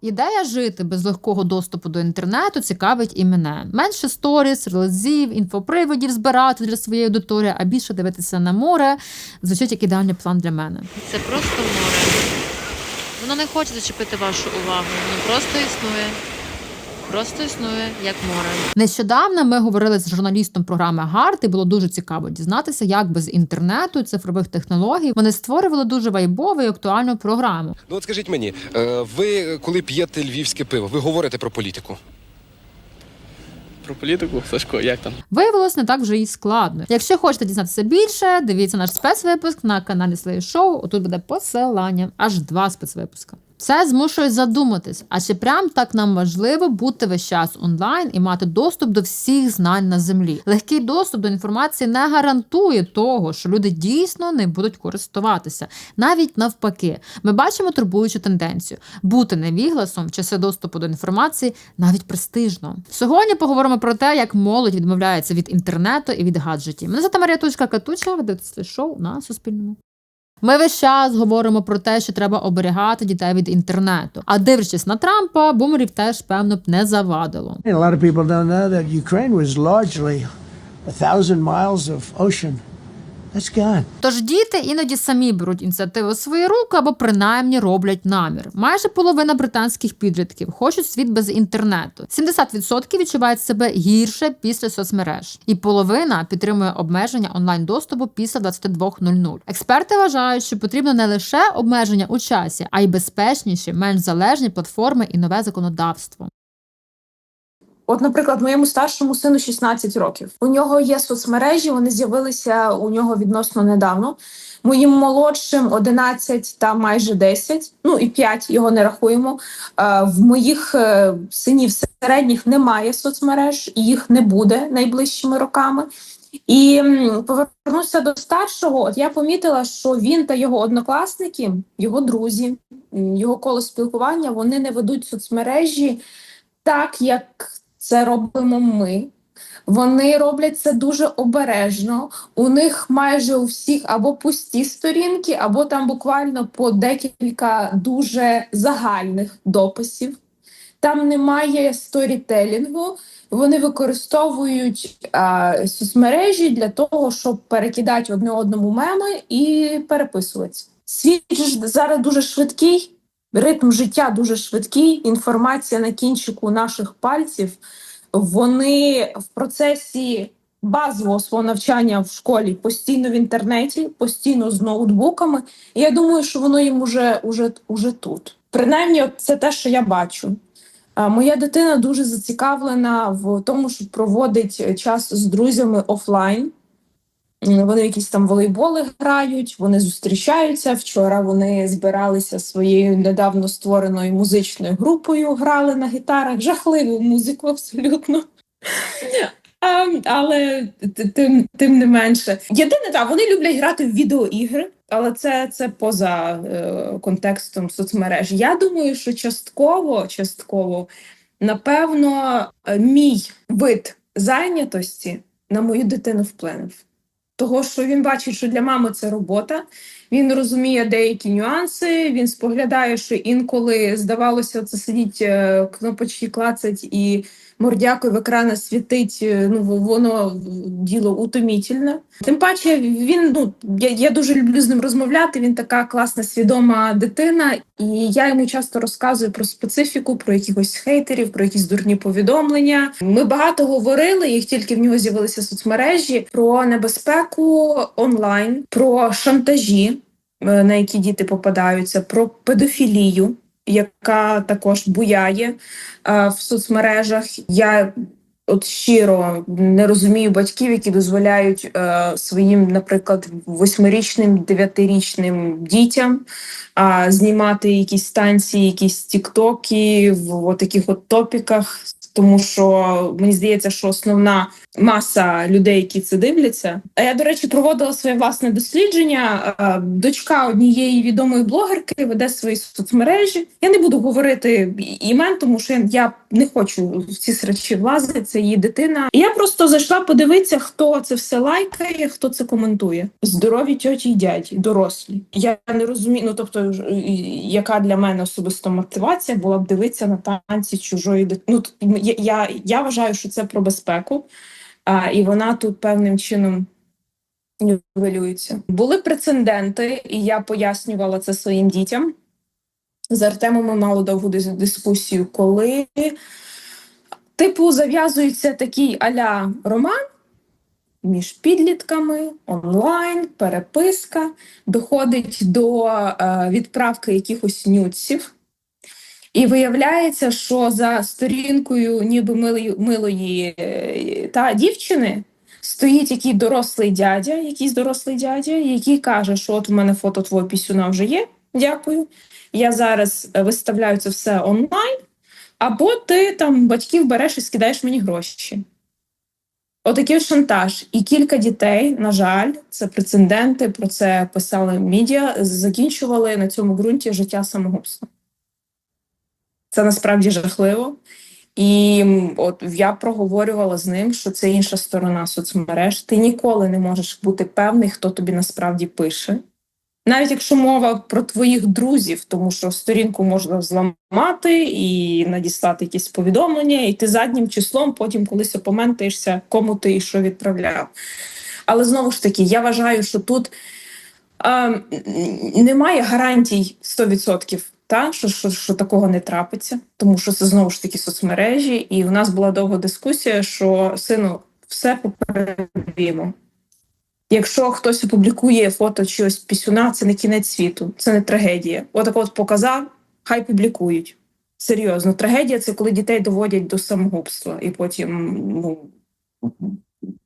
Ідея жити без легкого доступу до інтернету цікавить і мене. Менше сторіс, релізів, інфоприводів збирати для своєї аудиторії, а більше дивитися на море звучить як ідеальний план для мене. Це просто море. Воно не хоче зачепити вашу увагу. Воно просто існує. Просто існує як море. Нещодавно ми говорили з журналістом програми Гарт, і було дуже цікаво дізнатися, як без інтернету і цифрових технологій вони створювали дуже вайбову і актуальну програму. Ну от скажіть мені, е, ви коли п'єте львівське пиво, ви говорите про політику? Про політику, Сашко, як там? Виявилось не так вже і складно. Якщо хочете дізнатися більше, дивіться наш спецвипуск на каналі Слей Шоу. Отут буде посилання, аж два спецвипуска. Це змушує задуматись, а чи прям так нам важливо бути весь час онлайн і мати доступ до всіх знань на землі? Легкий доступ до інформації не гарантує того, що люди дійсно не будуть користуватися. Навіть навпаки, ми бачимо турбуючу тенденцію бути невігласом в часи доступу до інформації навіть престижно. Сьогодні поговоримо про те, як молодь відмовляється від інтернету і від гаджетів. Мене звати Марія Тучка Катуча, ви дивитесь шоу на Суспільному. Ми весь час говоримо про те, що треба оберігати дітей від інтернету. А дивлячись на Трампа, бумерів теж певно б не завадило. A lot of people don't know that Ukraine was largely a thousand miles of ocean. Tож діти іноді самі беруть ініціативу у свої руки або принаймні роблять намір. Майже половина британських підлітків хочуть світ без інтернету. 70% відчувають себе гірше після соцмереж, і половина підтримує обмеження онлайн доступу після 22.00. Експерти вважають, що потрібно не лише обмеження у часі, а й безпечніші, менш залежні платформи і нове законодавство. От, наприклад, моєму старшому сину 16 років. У нього є соцмережі, вони з'явилися у нього відносно недавно. Моїм молодшим 11 та майже 10, ну і 5 його не рахуємо. Е, В моїх е, синів середніх немає соцмереж, і їх не буде найближчими роками. І повернуся до старшого. От я помітила, що він та його однокласники, його друзі, його коло спілкування, вони не ведуть соцмережі так, як це робимо ми. Вони роблять це дуже обережно. У них майже у всіх або пусті сторінки, або там буквально по декілька дуже загальних дописів. Там немає сторітелінгу. Вони використовують а, соцмережі для того, щоб перекидати одне одному меми і переписуватися. Світ зараз дуже швидкий, ритм життя дуже швидкий, інформація на кінчику наших пальців. Вони в процесі базового свого навчання в школі постійно в інтернеті, постійно з ноутбуками. І я думаю, що воно їм уже, уже, уже тут. Принаймні, це те, що я бачу. Моя дитина дуже зацікавлена в тому, що проводить час з друзями офлайн. Вони якісь там волейболи грають, вони зустрічаються. Вчора вони збиралися своєю недавно створеною музичною групою, грали на гітарах. Жахливу музику абсолютно. А, але тим, тим не менше. Єдине, так, вони люблять грати в відеоігри, але це, це поза е, контекстом соцмереж. Я думаю, що частково, частково, напевно, е, мій вид зайнятості на мою дитину вплинув. Того, що він бачить, що для мами це робота, він розуміє деякі нюанси, він споглядає, що інколи здавалося, це сидіть е, кнопочки клацать і мордякою в екрана світить, е, ну воно діло утомітельне. Тим паче, він ну я, я дуже люблю з ним розмовляти. Він така класна, свідома дитина, і я йому часто розказую про специфіку, про якихось хейтерів, про якісь дурні повідомлення. Ми багато говорили, як тільки в нього з'явилися соцмережі, про небезпеку онлайн, про шантажі, е, на які діти попадаються, про педофілію. Яка також буяє е, в соцмережах. Я от щиро не розумію батьків, які дозволяють е, своїм, наприклад, восьмирічним, дев'ятирічним дітям е, знімати якісь станції, якісь тіктоки в таких от топіках. Тому що мені здається, що основна маса людей, які це дивляться. А я, до речі, проводила своє власне дослідження. Дочка однієї відомої блогерки веде свої соцмережі. Я не буду говорити імен, тому що я- не хочу в ці срачі влазити. Це її дитина. І я просто зайшла подивитися, хто це все лайкає, хто це коментує. Здорові тьоті й дяді, дорослі. Я не розумію. Ну тобто, яка для мене особисто мотивація була б дивитися на танці чужої дитини. Ну я, я, вважаю, що це про безпеку. А, і вона тут певним чином нівелюється. Були прецеденти, і я пояснювала це своїм дітям. З Артемом ми мали довгу дискусію, коли, типу, зав'язується такий аля роман між підлітками, онлайн, переписка, доходить до е, відправки якихось нюців. І виявляється, що за сторінкою ніби милої, милої е, та дівчини стоїть який дорослий дядя, якийсь дорослий дядя, який каже, що от у мене фото твого пісюна вже є. Дякую. Я зараз е, виставляю це все онлайн, або ти там батьків береш і скидаєш мені гроші. Отакий от шантаж. І кілька дітей, на жаль, це прецеденти, про це писали медіа, закінчували на цьому ґрунті життя самогубством. Це насправді жахливо. І от я проговорювала з ним, що це інша сторона соцмереж. Ти ніколи не можеш бути певний, хто тобі насправді пише. Навіть якщо мова про твоїх друзів, тому що сторінку можна зламати і надіслати якісь повідомлення, і ти заднім числом потім колись опоментаєшся, кому ти і що відправляв. Але знову ж таки, я вважаю, що тут м, немає гарантій 100%, та, що, що, що такого не трапиться, тому що це знову ж таки соцмережі, і в нас була довга дискусія, що сину все попередимо. Якщо хтось опублікує фото чогось пісюна, це не кінець світу, це не трагедія. Отак от показав, хай публікують. Серйозно, трагедія це коли дітей доводять до самогубства, і потім ну,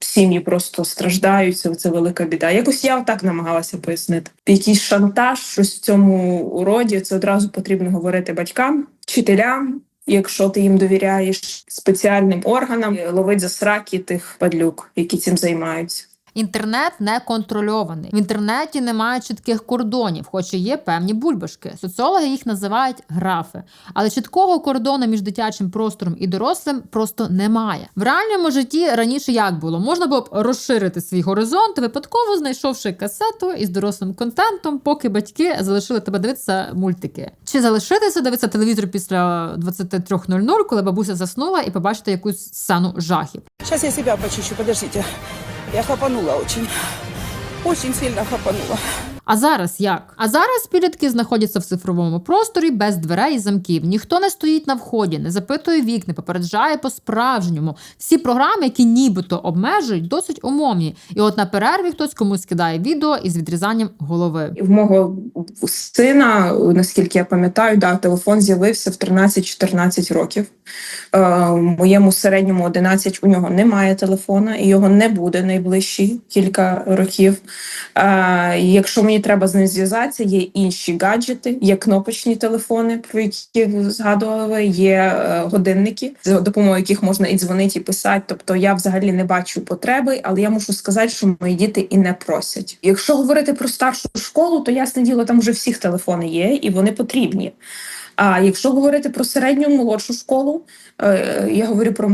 сім'ї просто страждають. Це, велика біда. Якось я так намагалася пояснити. Якийсь шантаж, щось в цьому уроді, це одразу потрібно говорити батькам, вчителям. Якщо ти їм довіряєш спеціальним органам, ловить за сраки тих падлюк, які цим займаються. Інтернет не контрольований. В інтернеті немає чітких кордонів, хоч і є певні бульбашки. Соціологи їх називають графи. Але чіткого кордону між дитячим простором і дорослим просто немає. В реальному житті раніше як було? Можна було б розширити свій горизонт, випадково знайшовши касету із дорослим контентом, поки батьки залишили тебе дивитися мультики. Чи залишитися дивитися телевізор після 23.00, коли бабуся заснула, і побачити якусь сцену жахів. Сейчас я себя почищу, подождите. Я хапанула очень. Очень сильно хапанула. А зараз як? А зараз підлітки знаходяться в цифровому просторі без дверей і замків. Ніхто не стоїть на вході, не запитує вік, не попереджає по-справжньому. Всі програми, які нібито обмежують, досить умовні. І от на перерві хтось комусь кидає відео із відрізанням голови. В мого сина, наскільки я пам'ятаю, да, телефон з'явився в 13-14 років. Е, моєму середньому 11 у нього немає телефона, і його не буде найближчі кілька років. Е, якщо мені треба з ним зв'язатися, є інші гаджети, є кнопочні телефони, про які згадували, є е, годинники, за допомогою яких можна і дзвонити, і писати. Тобто я взагалі не бачу потреби, але я мушу сказати, що мої діти і не просять. Якщо говорити про старшу школу, то ясне діло, там вже всіх телефони є, і вони потрібні. А якщо говорити про середню молодшу школу, е, я говорю про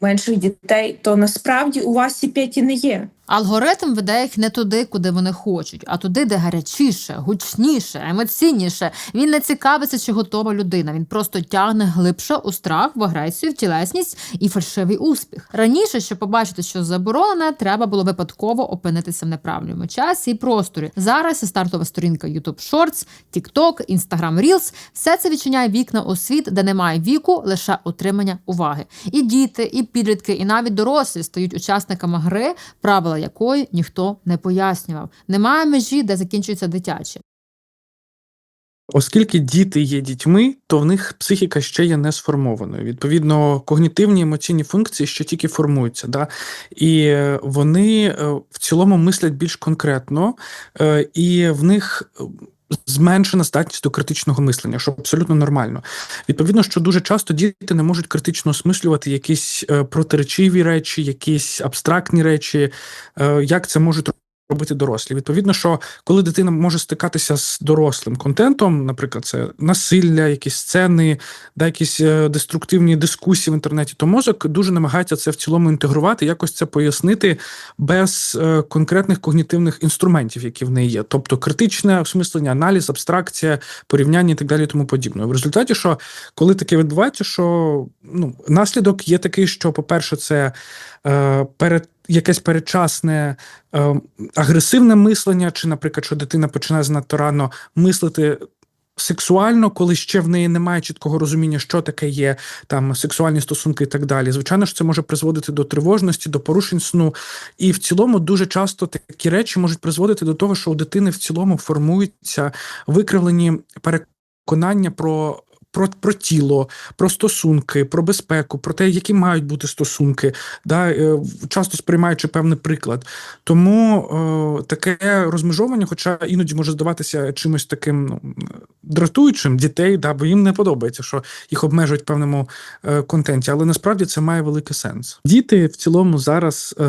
менших дітей, то насправді у вас ці п'яті не є. Алгоритм веде їх не туди, куди вони хочуть, а туди, де гарячіше, гучніше, емоційніше. Він не цікавиться, чи готова людина. Він просто тягне глибше у страх, в агресію, в тілесність і фальшивий успіх. Раніше, щоб побачити, що заборонене, треба було випадково опинитися в неправильному часі і просторі. Зараз стартова сторінка YouTube Shorts, TikTok, Instagram Reels. Все це відчиняє вікна у світ, де немає віку, лише отримання уваги. І діти, і підлітки, і навіть дорослі стають учасниками гри, правила якої ніхто не пояснював. Немає межі, де закінчується дитяче. Оскільки діти є дітьми, то в них психіка ще є не сформованою. Відповідно, когнітивні емоційні функції ще тільки формуються. Да? І е, вони е, в цілому мислять більш конкретно, е, і в них зменшена здатність до критичного мислення, що абсолютно нормально. Відповідно, що дуже часто діти не можуть критично осмислювати якісь е, протиречиві речі, якісь абстрактні речі, е, як це можуть робити дорослі. Відповідно, що коли дитина може стикатися з дорослим контентом, наприклад, це насилля, якісь сцени, да, якісь е, деструктивні дискусії в інтернеті, то мозок дуже намагається це в цілому інтегрувати, якось це пояснити без е, конкретних когнітивних інструментів, які в неї є, тобто критичне осмислення, аналіз, абстракція, порівняння і так далі, і тому подібне. В результаті, що коли таке відбувається, що ну наслідок є такий, що, по-перше, це е, перед якесь передчасне е, агресивне мислення, чи, наприклад, що дитина починає занадто рано мислити. Сексуально, коли ще в неї немає чіткого розуміння, що таке є там сексуальні стосунки і так далі. Звичайно ж, це може призводити до тривожності, до порушень сну. І в цілому дуже часто такі речі можуть призводити до того, що у дитини в цілому формуються викривлені переконання про. Про, про тіло, про стосунки, про безпеку, про те, які мають бути стосунки, да, е, часто сприймаючи певний приклад. Тому е, таке розмежовання, хоча іноді може здаватися чимось таким ну, дратуючим дітей, да, бо їм не подобається, що їх обмежують в певному е, контенті, але насправді це має великий сенс. Діти в цілому зараз е,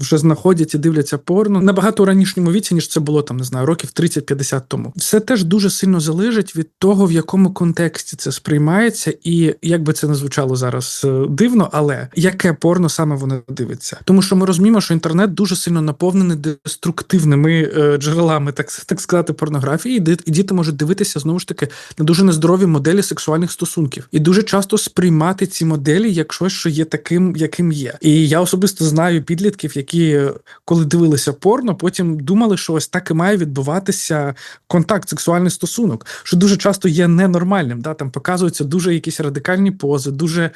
вже знаходять і дивляться порно набагато ранішньому віці, ніж це було там, не знаю, років 30-50 тому. Все теж дуже сильно залежить від того, в якому контексті це сприймається, і як би це не звучало зараз е, дивно, але яке порно саме воно дивиться. Тому що ми розуміємо, що інтернет дуже сильно наповнений деструктивними е, джерелами, так, так сказати, порнографії, і діти можуть дивитися знову ж таки на дуже нездорові моделі сексуальних стосунків, і дуже часто сприймати ці моделі як щось, що є таким, яким є. І я особисто знаю підлітків, які е, коли дивилися порно, потім думали, що ось так і має відбуватися контакт, сексуальний стосунок, що дуже часто є ненормальним. Да? Там показуються дуже якісь радикальні пози, дуже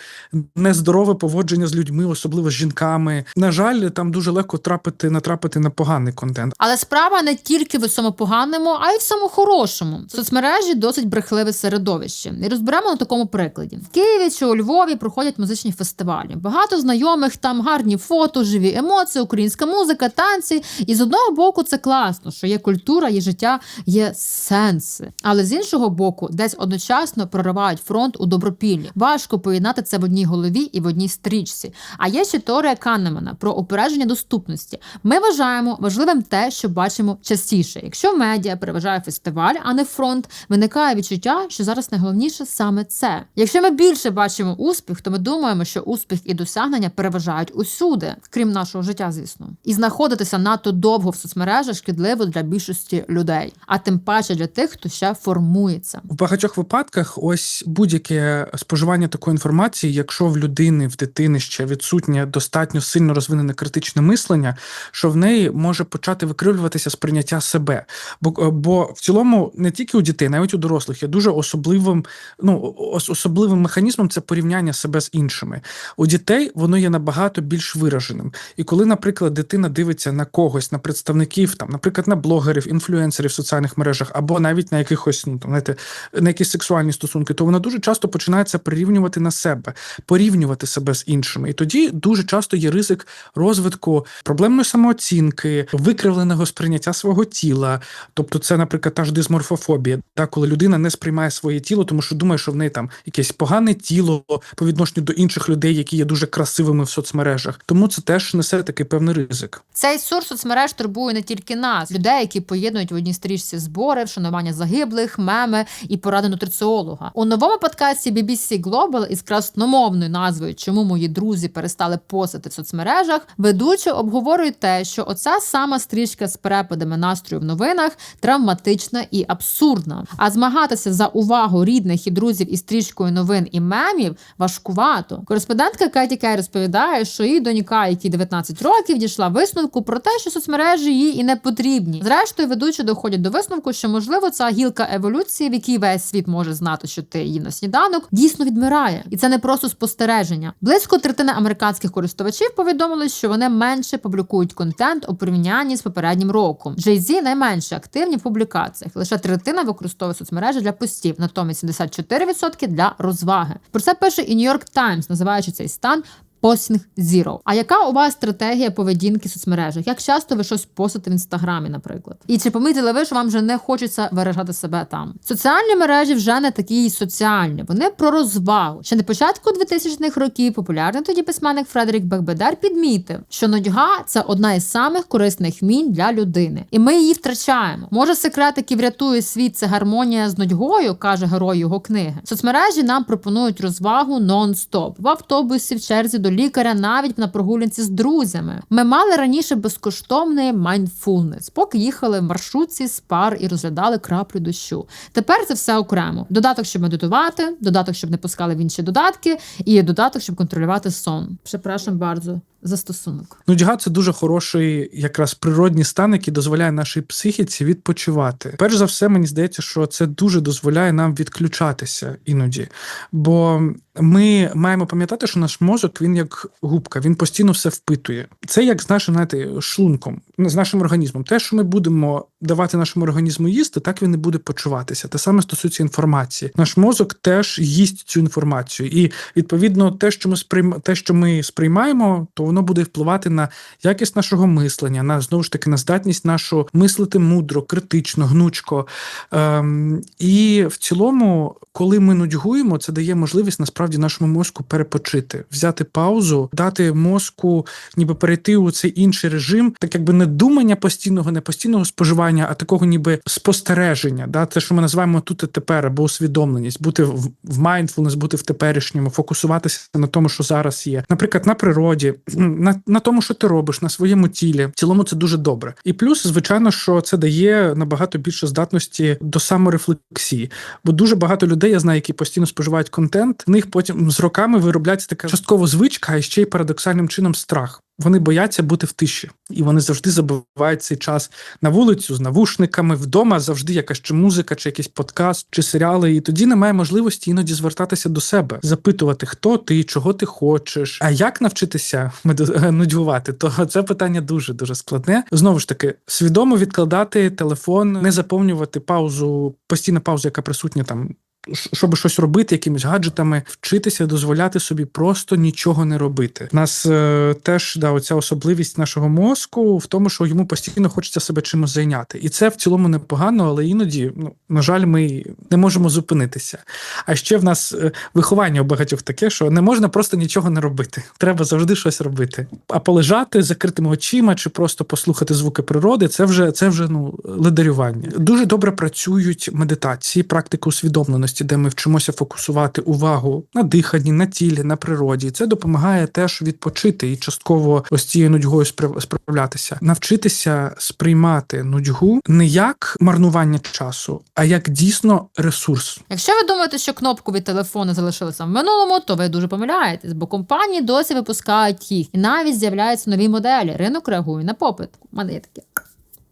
нездорове поводження з людьми, особливо з жінками. На жаль, там дуже легко трапити натрапити на поганий контент. Але справа не тільки в цьому поганому, а й в цьому хорошому. Соцмережі досить брехливе середовище. І розберемо на такому прикладі: в Києві чи у Львові проходять музичні фестивалі. Багато знайомих, там гарні фото, живі емоції, українська музика, танці. І з одного боку, це класно, що є культура, є життя, є сенси. Але з іншого боку, десь одночасно проривають фронт у добропіллі. Важко поєднати це в одній голові і в одній стрічці. А є ще теорія Канемана про упередження доступності. Ми вважаємо важливим те, що бачимо частіше. Якщо медіа переважає фестиваль, а не фронт, виникає відчуття, що зараз найголовніше саме це. Якщо ми більше бачимо успіх, то ми думаємо, що успіх і досягнення переважають усюди, крім нашого життя, звісно. І знаходитися надто довго в соцмережах шкідливо для більшості людей, а тим паче для тих, хто ще формується. В багатьох випадках ось будь-яке споживання такої інформації, якщо в людини, в дитини ще відсутнє достатньо сильно розвинене критичне мислення, що в неї може почати викривлюватися сприйняття себе. Бо, бо в цілому не тільки у дітей, навіть у дорослих є дуже особливим, ну особливим механізмом це порівняння себе з іншими. У дітей воно є набагато більш вираженим. І коли, наприклад, дитина дивиться на когось, на представників, там, наприклад, на блогерів, інфлюенсерів в соціальних мережах, або навіть на якихось, ну там знаєте, на якісь сексуальні стосунки, то вона дуже часто починає це прирівнювати на себе, порівнювати себе з іншими. І тоді дуже часто є ризик розвитку проблемної самооцінки, викривленого сприйняття свого тіла. Тобто, це, наприклад, та ж дисморфофобія, та коли людина не сприймає своє тіло, тому що думає, що в неї там якесь погане тіло по відношенню до інших людей, які є дуже красивими в соцмережах. Тому це теж несе такий певний ризик. Цей сур соцмереж турбує не тільки нас, людей, які поєднують в одній стрічці збори, вшанування загиблих, меми і поради нутриціолога. У новому подкасті BBC Global із красномовною назвою Чому мої друзі перестали постити в соцмережах, ведучі обговорюють те, що оця сама стрічка з перепадами настрою в новинах травматична і абсурдна. А змагатися за увагу рідних і друзів із стрічкою новин і мемів важкувато. Кореспондентка Кеті Кей розповідає, що її донька, якій 19 років, дійшла висновку про те, що соцмережі їй і не потрібні. Зрештою, ведучі доходять до висновку, що можливо ця гілка еволюції, в якій весь світ може знати, що ти її на сніданок, дійсно відмирає, і це не просто спостереження. Близько третини американських користувачів повідомили, що вони менше публікують контент у порівнянні з попереднім роком. Jay-Z найменше активні в публікаціях. Лише третина використовує соцмережі для постів, натомість 74% для розваги. Про це пише і New York Times, називаючи цей стан Posting Zero. А яка у вас стратегія поведінки в соцмережах? Як часто ви щось постите в інстаграмі, наприклад? І чи помітили ви, що вам вже не хочеться виражати себе там? Соціальні мережі вже не такі соціальні. Вони про розвагу. Ще на початку 2000-х років популярний тоді письменник Фредерік Бекбедер підмітив, що нудьга це одна із самих корисних вмінь для людини, і ми її втрачаємо. Може, секрет, який врятує світ, це гармонія з нудьгою, каже герой його книги. Соцмережі нам пропонують розвагу нон-стоп в автобусі, в черзі до лікаря, навіть на прогулянці з друзями. Ми мали раніше безкоштовний майндфулнес, поки їхали в маршрутці з пар і розглядали краплю дощу. Тепер це все окремо. Додаток, щоб медитувати, додаток, щоб не пускали в інші додатки, і додаток, щоб контролювати сон. Прzepraszam bardzo за стосунок. Нудьга це дуже хороший якраз природній стан, який дозволяє нашій психіці відпочивати. Перш за все, мені здається, що це дуже дозволяє нам відключатися іноді. Бо ми маємо пам'ятати, що наш мозок він як губка, він постійно все впитує. Це як з нашим знаєте, шлунком, з нашим організмом. Те, що ми будемо давати нашому організму їсти, так він і буде почуватися. Те саме стосується інформації. Наш мозок теж їсть цю інформацію, і відповідно, те, що ми сприйм... те, що ми сприймаємо, то воно буде впливати на якість нашого мислення, на знову ж таки на здатність нашу мислити мудро, критично, гнучко. Ем, і в цілому, коли ми нудьгуємо, це дає можливість насправді нашому мозку перепочити, взяти паузу, дати мозку, ніби перейти у цей інший режим, так якби не думання постійного, не постійного споживання, а такого ніби спостереження. Да? Те, що ми називаємо тут і тепер, або усвідомленість, бути в, в mindfulness, бути в теперішньому, фокусуватися на тому, що зараз є. Наприклад, на природі, на, на тому, що ти робиш, на своєму тілі. В цілому це дуже добре. І плюс, звичайно, що це дає набагато більше здатності до саморефлексії. Бо дуже багато людей я знаю, які постійно споживають контент. В них потім з роками виробляється така частково звичка, а ще й парадоксальним чином страх. Вони бояться бути в тиші, і вони завжди забувають цей час на вулицю з навушниками. Вдома завжди якась чи музика, чи якийсь подкаст, чи серіали. І тоді немає можливості іноді звертатися до себе, запитувати, хто ти, чого ти хочеш. А як навчитися меду- нудьгувати? То це питання дуже дуже складне. Знову ж таки, свідомо відкладати телефон, не заповнювати паузу, постійна пауза, яка присутня там щоб щось робити якимись гаджетами, вчитися дозволяти собі просто нічого не робити. У нас е, теж да, оця особливість нашого мозку в тому, що йому постійно хочеться себе чимось зайняти. І це в цілому непогано, але іноді, ну на жаль, ми не можемо зупинитися. А ще в нас е, виховання у багатьох таке, що не можна просто нічого не робити. Треба завжди щось робити. А полежати закритими очима чи просто послухати звуки природи це вже це вже ну ледарювання. Дуже добре працюють медитації, практики усвідомленості, де ми вчимося фокусувати увагу на диханні, на тілі, на природі. Це допомагає теж відпочити і частково ось цією нудьгою спра- справлятися, навчитися сприймати нудьгу не як марнування часу, а як дійсно ресурс. Якщо ви думаєте, що кнопкові телефони залишилися в минулому, то ви дуже помиляєтесь, бо компанії досі випускають їх, і навіть з'являються нові моделі. Ринок реагує на попит. У мене є таке.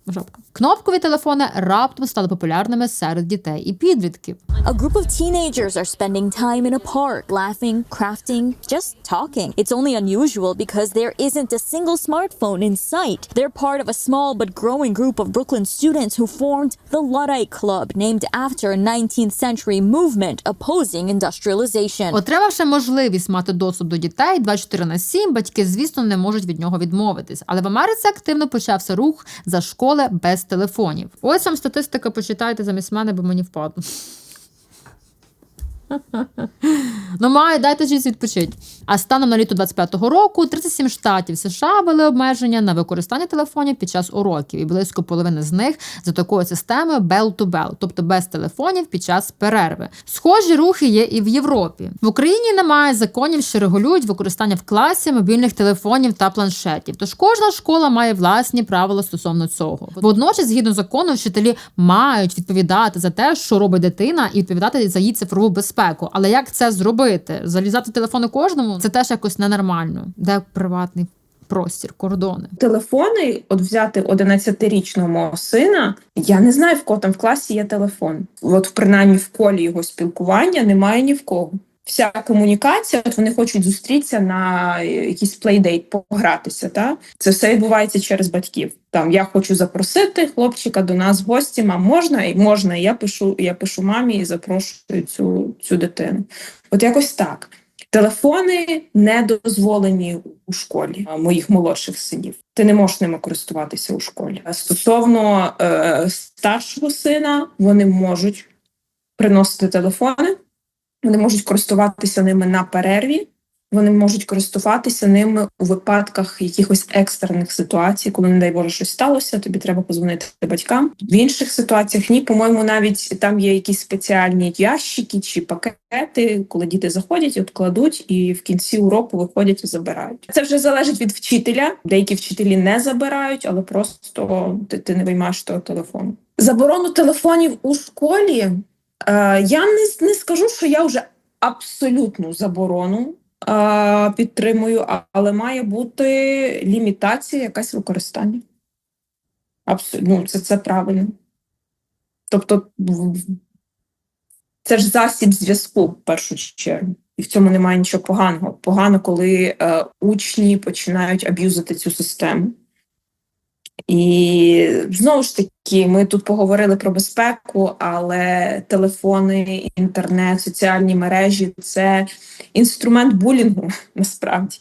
Жопка. Кнопкові телефони раптом стали популярними серед дітей і підлітків. A group of teenagers are spending time in a park, laughing, crafting, just talking. It's only unusual because there isn't a single smartphone in sight. They're part of a small but growing group of Brooklyn students who formed the Luddite Club, named after a 19th century movement opposing industrialization. Отримавши можливість мати доступ до дітей 24 на 7, батьки, звісно, не можуть від нього відмовитись. Але в Америці активно почався рух за школи без телефонів. Ось вам статистика, почитайте замість мене, бо мені впадло. Ну, має, дайте ж відпочить. А станом на літо 25-го року 37 штатів США ввели обмеження на використання телефонів під час уроків, і близько половини з них за такою системою bell-to-bell, тобто без телефонів під час перерви. Схожі рухи є і в Європі. В Україні немає законів, що регулюють використання в класі мобільних телефонів та планшетів. Тож кожна школа має власні правила стосовно цього. Водночас, згідно закону, вчителі мають відповідати за те, що робить дитина, і відповідати за її цифрову безпеку. Але як це зробити? Залізати в телефони кожному це теж якось ненормально. Де приватний простір, кордони. Телефони, от взяти 11-річного мого сина, я не знаю, в кого там в класі є телефон. От принаймні в колі його спілкування немає ні в кого. Вся комунікація, от вони хочуть зустрітися на якийсь плейдейт, погратися. Та? Це все відбувається через батьків. Там я хочу запросити хлопчика до нас в гості, мам, можна? І можна. І я пишу, я пишу мамі і запрошую цю, цю дитину. От якось так. Телефони не дозволені у школі моїх молодших синів. Ти не можеш ними користуватися у школі. Стосовно е, старшого сина, вони можуть приносити телефони, вони можуть користуватися ними на перерві. Вони можуть користуватися ними у випадках якихось екстрених ситуацій, коли, не дай Боже, щось сталося, тобі треба позвонити батькам. В інших ситуаціях ні, по-моєму, навіть там є якісь спеціальні ящики чи пакети, коли діти заходять, от кладуть і в кінці уроку виходять і забирають. Це вже залежить від вчителя. Деякі вчителі не забирають, але просто ти, ти не виймаєш того телефону. Заборону телефонів у школі. Е, я не, не скажу, що я вже абсолютну заборону підтримую, але має бути лімітація, якась використання. Абсолютно, ну, це, це правильно. Тобто, це ж засіб зв'язку в першу чергу. І в цьому немає нічого поганого. Погано, коли е, учні починають аб'юзити цю систему. І знову ж таки, ми тут поговорили про безпеку, але телефони, інтернет, соціальні мережі це інструмент булінгу насправді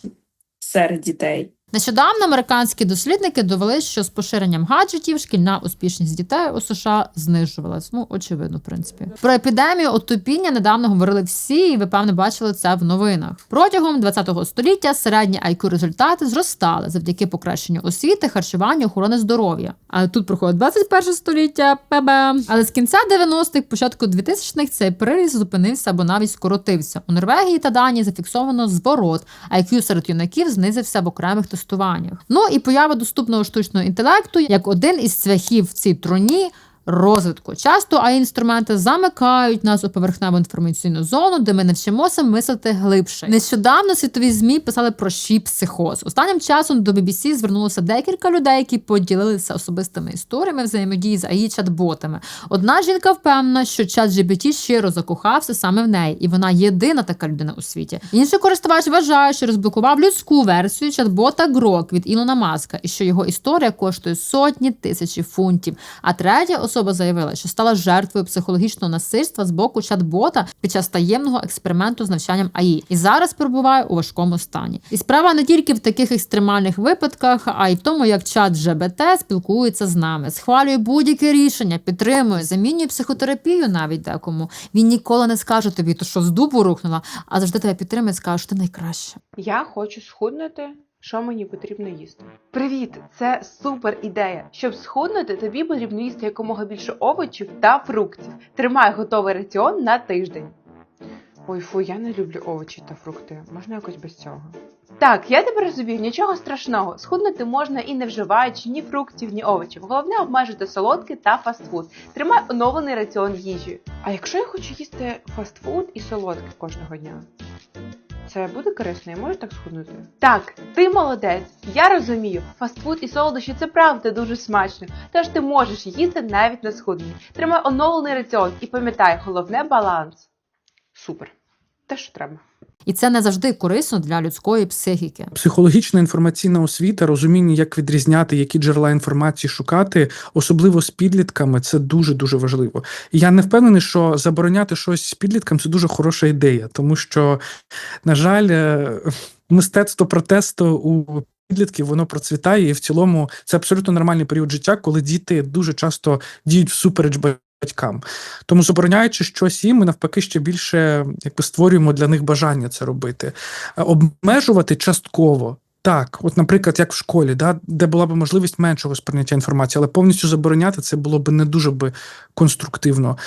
серед дітей. Нещодавно американські дослідники довели, що з поширенням гаджетів шкільна успішність дітей у США знижувалась. Ну, очевидно, в принципі. Про епідемію отупіння недавно говорили всі, і ви певно бачили це в новинах. Протягом 20-го століття середні IQ результати зростали завдяки покращенню освіти, харчуванню, охорони здоров'я. А тут проходить 21 століття, пебе. Але з кінця 90-х, початку 2000-х цей приріст зупинився або навіть скоротився. У Норвегії та Данії зафіксовано зворот. IQ серед юнаків знизився в окремих тестуваннях. Ну і поява доступного штучного інтелекту як один із цвяхів в цій троні. Розвитку часто АІ інструменти замикають нас у поверхневу інформаційну зону, де ми не вчимося мислити глибше. Нещодавно світові змі писали про щі психоз. Останнім часом до BBC звернулося декілька людей, які поділилися особистими історіями взаємодії з АІ чат-ботами. Одна жінка впевнена, що чат GPT щиро закохався саме в неї, і вона єдина така людина у світі. Інший користувач вважає, що розблокував людську версію чат-бота Грок від Ілона Маска, і що його історія коштує сотні тисячі фунтів. А третя особа заявила, що стала жертвою психологічного насильства з боку чат-бота під час таємного експерименту з навчанням АІ, і зараз перебуває у важкому стані. І справа не тільки в таких екстремальних випадках, а й в тому, як чат ЖБТ спілкується з нами, схвалює будь-яке рішення, підтримує, замінює психотерапію навіть декому. Він ніколи не скаже тобі, то що з дубу рухнула, а завжди тебе підтримує, скаже, що ти найкраща. Я хочу схуднути. Що мені потрібно їсти? Привіт! Це супер ідея. Щоб схуднути, тобі потрібно їсти якомога більше овочів та фруктів. Тримай готовий раціон на тиждень. Ой, фу, я не люблю овочі та фрукти. Можна якось без цього. Так, я тепер розумію, нічого страшного. Схуднути можна і не вживаючи ні фруктів, ні овочів. Головне обмежити солодке та фастфуд. Тримай оновлений раціон їжі. А якщо я хочу їсти фастфуд і солодке кожного дня? Це буде корисно, я можу так схуднути? Так, ти молодець. Я розумію, фастфуд і солодощі це правда дуже смачно. Тож ти можеш їсти навіть на схудненні. Тримай оновлений раціон і пам'ятай, головне баланс. Супер. Те, що треба. І це не завжди корисно для людської психіки. Психологічна інформаційна освіта, розуміння, як відрізняти, які джерела інформації шукати, особливо з підлітками, це дуже дуже важливо. І я не впевнений, що забороняти щось з підліткам це дуже хороша ідея, тому що, на жаль, е, мистецтво протесту у підлітків воно процвітає, і в цілому це абсолютно нормальний період життя, коли діти дуже часто діють всупереч батькам. Тому забороняючи щось їм, ми навпаки ще більше якби створюємо для них бажання це робити. Е, Обмежувати частково. Так, от, наприклад, як в школі, да, де була б можливість меншого сприйняття інформації, але повністю забороняти це було б не дуже би конструктивно.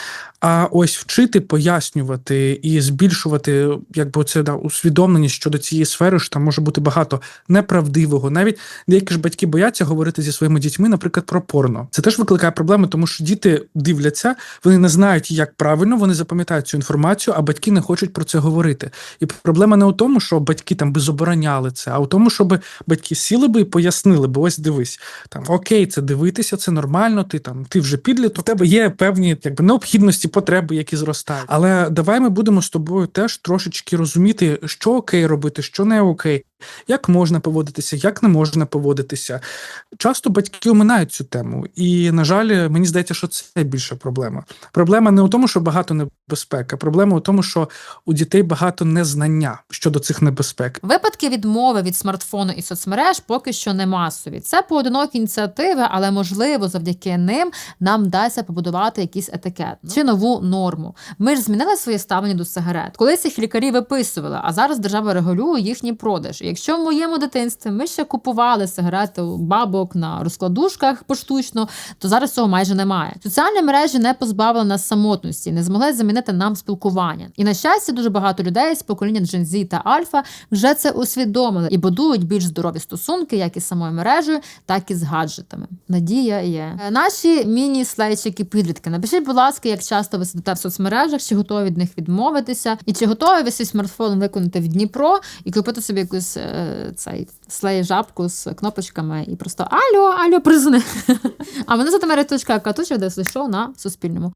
А ось вчити, пояснювати і збільшувати, якби це да, усвідомленість щодо цієї сфери, що там може бути багато неправдивого. Навіть деякі ж батьки бояться говорити зі своїми дітьми, наприклад, про порно. Це теж викликає проблеми, тому що діти дивляться, вони не знають, як правильно, вони запам'ятають цю інформацію, а батьки не хочуть про це говорити. І проблема не у тому, що батьки там би забороняли це, а у тому, щоб батьки сіли би і пояснили, бо ось дивись, там окей, це дивитися, це нормально. Ти там ти вже підліток, у тебе є певні якби необхідності, потреби, які зростають. Але давай ми будемо з тобою теж трошечки розуміти, що окей робити, що не окей. Як можна поводитися, як не можна поводитися. Часто батьки оминають цю тему, і, на жаль, мені здається, що це більша проблема. Проблема не у тому, що багато небезпек, а проблема у тому, що у дітей багато незнання щодо цих небезпек. Випадки відмови від смартфону і соцмереж поки що не масові. Це поодинокі ініціативи, але можливо, завдяки ним нам вдасться побудувати якийсь етикет чи нову норму. Ми ж змінили своє ставлення до сигарет. Колись їх лікарі виписували, а зараз держава регулює їхній продаж. Якщо в моєму дитинстві ми ще купували сигарети у бабок на розкладушках поштучно, то зараз цього майже немає. Соціальні мережі не позбавили нас самотності, не змогли замінити нам спілкування. І на щастя, дуже багато людей з покоління Gen та Альфа вже це усвідомили і будують більш здорові стосунки, як із самою мережею, так і з гаджетами. Надія є. Е, Наші міні-слейчики підлітки. Напишіть, будь ласка, як часто ви сидите в соцмережах, чи готові від них відмовитися, і чи готові ви свій смартфон виконати в Дніпро і купити собі якусь е, цей слей жабку з кнопочками і просто Альо, Альо, призни. А мене за Марія Риточка Катуча, де шоу на Суспільному.